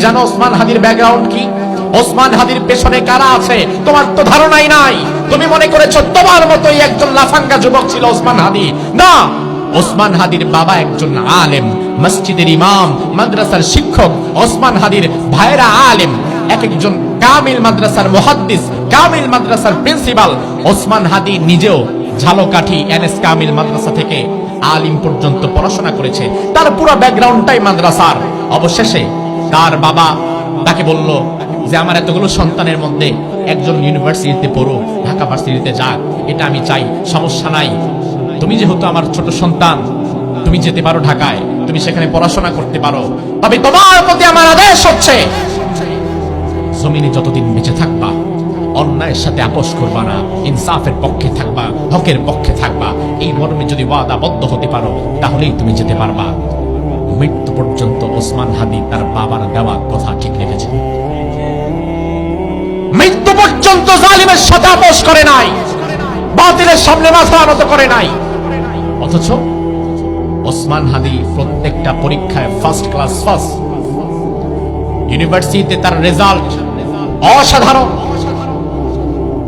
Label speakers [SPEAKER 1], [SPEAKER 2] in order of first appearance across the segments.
[SPEAKER 1] জানো ওসমান হাদির ব্যাকগ্রাউন্ড কি? ওসমান হাদির পেছনে কারা আছে? তোমার তো ধারণাই নাই। তুমি মনে করেছ তোমার মতোই একজন লাফাঙ্গা যুবক ছিল ওসমান হাদি। না, ওসমান হাদির বাবা একজন আলেম, মসজিদের ইমাম, মাদ্রাসার শিক্ষক। ওসমান হাদির ভাইরা আলেম। এক একজন কামিল মাদ্রাসার মুহাদ্দিস, কামিল মাদ্রাসার প্রিন্সিপাল ওসমান হাদি নিজেও ঝালকাঠি এনএস কামিল মাদ্রাসা থেকে আলিম পর্যন্ত পড়াশোনা করেছে। তার পুরো ব্যাকগ্রাউন্ডটাই মাদ্রাসার। অবশেষে তার বাবা তাকে বলল যে, আমার এতগুলো সন্তানের মধ্যে একজন ইউনিভার্সিটিতে পড়ো, ঢাকা ভার্সিটিতে যাক, এটা আমি চাই, সমস্যা নাই। তুমি যেহেতু আমার ছোট সন্তান, তুমি যেতে পারো ঢাকায়, তুমি সেখানে পড়াশোনা করতে পারো। তবে তোমার প্রতি আমার আদেশ হচ্ছে, জমিনে যতদিন বেঁচে থাকবা, অন্যায়ের সাথে আপোষ করবা না, ইনসাফের পক্ষে থাকবা, হকের পক্ষে থাকবা, এই মর্মে যদি ওয়াদাবদ্ধ হতে পারো, তাহলেই তুমি যেতে পারবা। মৃত্যু পর্যন্ত ওসমান হাদি তার বাবার দেওয়া কথা ঠিক রেখেছে। মৃত্যু পর্যন্ত জালিমের সাথে আপোষ করে নাই, বাতিলের সামনে মাথা আনত করে নাই। অথচ ওসমান হাদি প্রত্যেকটা পরীক্ষায় ফার্স্ট ক্লাস ফার্স্ট ইউনিভার্সিটিতে তার রেজাল্ট অসাধারণ।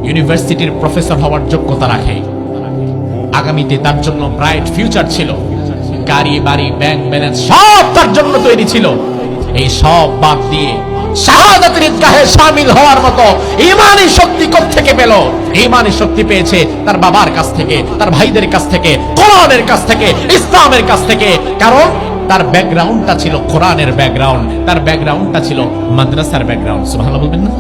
[SPEAKER 1] ইউনিভার্সিটির প্রফেসর হওয়ার যোগ্যতা রাখে। আগামীতে তার জন্য ব্রাইট ফিউচার ছিল। গাড়ি, বাড়ি, ব্যাংক ব্যালেন্স সব তার জন্য তৈরি ছিল। এই সব বাদ দিয়ে শাহাদাতের ঈদগাহে শামিল হওয়ার মতো ইমানি শক্তি থেকে পেল? ইমানি শক্তি পেয়েছে তার বাবার কাছ থেকে, তার ভাইদের কাছ থেকে, কোরআনের কাছ থেকে, ইসলামের কাছ থেকে। কারণ তার ব্যাকগ্রাউন্ডটা ছিল কোরআনের ব্যাকগ্রাউন্ড তার ব্যাকগ্রাউন্ডটা ছিল মাদ্রাসার ব্যাকগ্রাউন্ড সুবহানাল্লাহ বলবেন না?